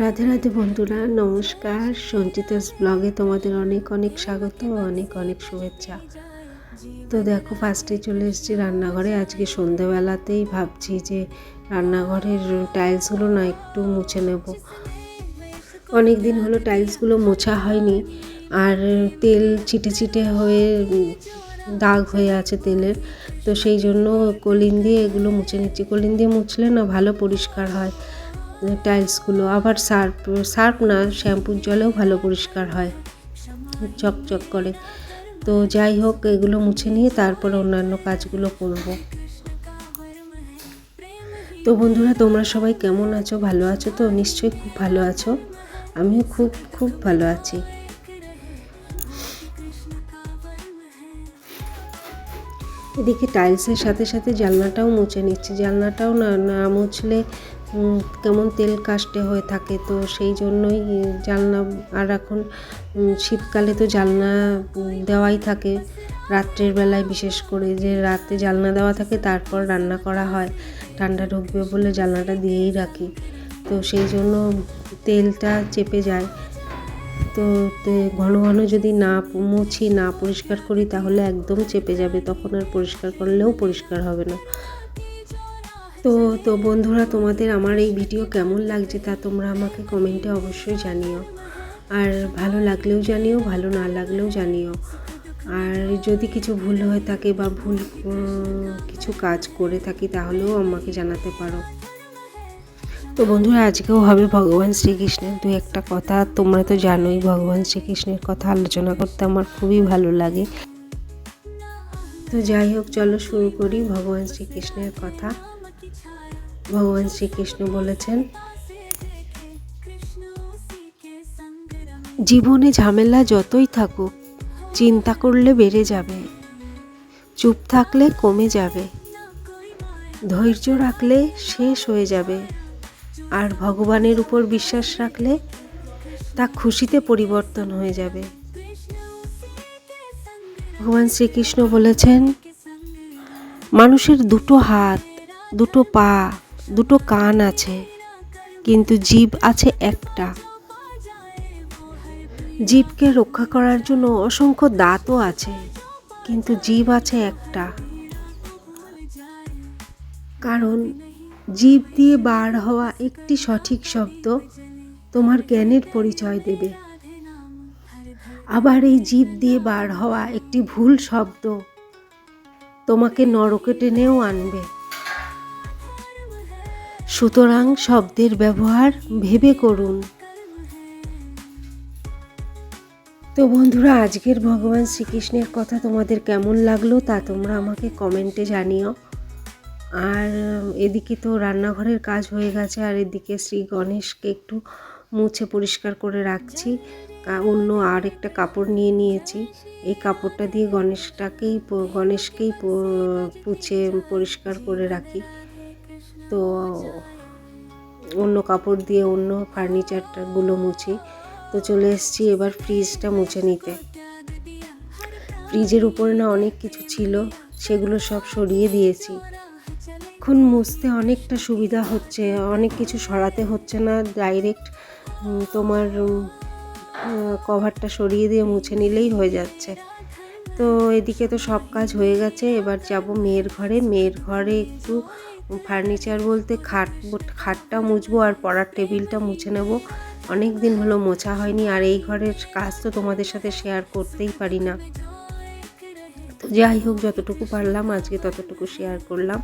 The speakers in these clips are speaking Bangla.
রাধে রাধে বন্ধুরা, নমস্কার। সঞ্চিতাস ব্লগে তোমাদের অনেক অনেক স্বাগত, অনেক অনেক শুভেচ্ছা। তো দেখো ফার্স্টে চলে এসেছি রান্নাঘরে। আজকে সন্ধেবেলাতেই ভাবছি যে রান্নাঘরের টাইলসগুলো না একটু মুছে নেব। অনেক দিন হলো টাইলসগুলো মোছা হয়নি, আর তেল ছিটে ছিটে হয়ে, দাগ হয়ে আছে তেলের। তো সেই জন্য কলিন দিয়ে এগুলো মুছে নিচ্ছি। কলিন দিয়ে মুছলে না ভালো পরিষ্কার হয়। টাইলসগুলো, আবার সার্ফ সার্ফ না, শ্যাম্পুর জলেও ভালো পরিষ্কার হয়, চকচক করে। তো যাই হোক, এগুলো মুছে নিয়ে তারপরে অন্যান্য কাজগুলো করব। তো বন্ধুরা, তোমরা সবাই কেমন আছো? ভালো আছো তো? নিশ্চয়ই খুব ভালো আছো। আমিও খুব খুব ভালো আছি। এদিকে টাইলসের সাথে সাথে জানলাটাও মুছে নিচ্ছি। জানলাটাও না না মুছলে কেমন তেল কাস্টে হয়ে থাকে, তো সেই জন্যই জানলা আর এখন শীতকালে তো জানলা দেওয়াই থাকে। রাত্রের বেলায় বিশেষ করে যে রাতে জানলা দেওয়া থাকে, তারপর রান্না করা হয়। ঠান্ডা ঢুকবে বলে জানলাটা দিয়েই রাখি। তো সেই জন্য তেলটা চেপে যায়। তে- ঘন ঘন যদি না মুছি, না পরিষ্কার করি, তাহলে একদম চেপে যাবে। তখন আর পরিষ্কার করলেও পরিষ্কার হবে না। তো তো বন্ধুরা, তোমাদের আমার এই ভিডিও কেমন লাগছে তা তোমরা আমাকে কমেন্টে অবশ্যই জানিও। আর ভালো লাগলেও জানিও, ভালো না লাগলেও জানিও। আর যদি কিছু ভুল হয়ে থাকে বা ভুল কিছু কাজ করে থাকি তাহলেও আমাকে জানাতে পারো। তো বন্ধুরা, আজকেও হবে ভগবান শ্রীকৃষ্ণের দু একটা কথা। তোমরা তো জানোই ভগবান শ্রীকৃষ্ণের কথা আলোচনা করতে আমার খুবই ভালো লাগে। তো যাই হোক, চলো শুরু করি ভগবান শ্রীকৃষ্ণের কথা। ভগবান শ্রীকৃষ্ণ বলেছেন, জীবনে ঝামেলা যতই থাকুক, চিন্তা করলে বেড়ে যাবে, চুপ থাকলে কমে যাবে, ধৈর্য রাখলে শেষ হয়ে যাবে, আর ভগবানের উপর বিশ্বাস রাখলে তা খুশিতে পরিবর্তন হয়ে যাবে। ভগবান শ্রীকৃষ্ণ বলেছেন, মানুষের দুটো হাত, দুটো পা দুটো কান আছে, কিন্তু জীব আছে একটা। জীবকে রক্ষা করার জন্য অসংখ্য দাঁতও আছে, কিন্তু জীব আছে একটা। কারণ জীব দিয়ে বার হওয়া একটি সঠিক শব্দ তোমার জ্ঞানের পরিচয় দেবে। আবার এই জীব দিয়ে বার হওয়া একটি ভুল শব্দ তোমাকে নরকে টেনেও আনবে। সুতরাং শব্দের ব্যবহার ভেবে করুন। তো বন্ধুরা, আজকের ভগবান শ্রীকৃষ্ণের কথা তোমাদের কেমন লাগল তা তোমরা আমাকে কমেন্টে জানিও। আর এদিকে তো রান্নাঘরের কাজ হয়ে গেছে, আর এদিকে শ্রী গণেশকে একটু মুছে পরিষ্কার করে রাখছি। অন্য আর একটা কাপড় নিয়ে নিয়েছি। এই কাপড়টা দিয়ে গণেশটাকেই, গণেশকেই পুছে পরিষ্কার করে রাখি। তো অন্য কাপড় দিয়ে অন্য ফার্নিচারটাগুলো মুছি। তো চলে এসেছি এবার ফ্রিজটা মুছে নিতে। ফ্রিজের উপরে না অনেক কিছু ছিল, সেগুলো সব সরিয়ে দিয়েছি। এখন মুছতে অনেকটা সুবিধা হচ্ছে, অনেক কিছু সরাতে হচ্ছে না ডাইরেক্ট তোমার কভারটা সরিয়ে দিয়ে মুছে নিলেই হয়ে যাচ্ছে। তো এদিকে তো সব কাজ হয়ে গেছে, এবার যাব মেয়ের ঘরে। মেয়ের ঘরে একটু ফার্নিচার বলতে খাট, খাটটা মুছবো আর পড়ার টেবিলটা মুছে নেব। অনেক দিন হলো মোছা হয়নি আর এই ঘরের কাজ তো তোমাদের সাথে শেয়ার করতেই পারি না। তো যাই হোক, যতটুকু পারলাম আজকে ততটুকু শেয়ার করলাম।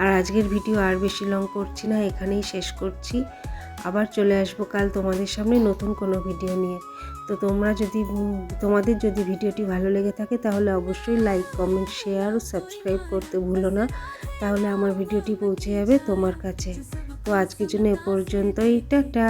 আর আজকের ভিডিও আর বেশি লং করছি না, এখানেই শেষ করছি। আবার চলে আসব কাল তোমাদের সামনে নতুন কোনো ভিডিও নিয়ে। তো তোমরা যদি তোমাদের যদি ভিডিওটি ভালো লেগে থাকে তাহলে অবশ্যই লাইক কমেন্ট শেয়ার ও সাবস্ক্রাইব করতে ভুলো না। তাহলে আমার ভিডিওটি পৌঁছে যাবে তোমার কাছে। তো আজকের জন্য এ পর্যন্তই। টাটা!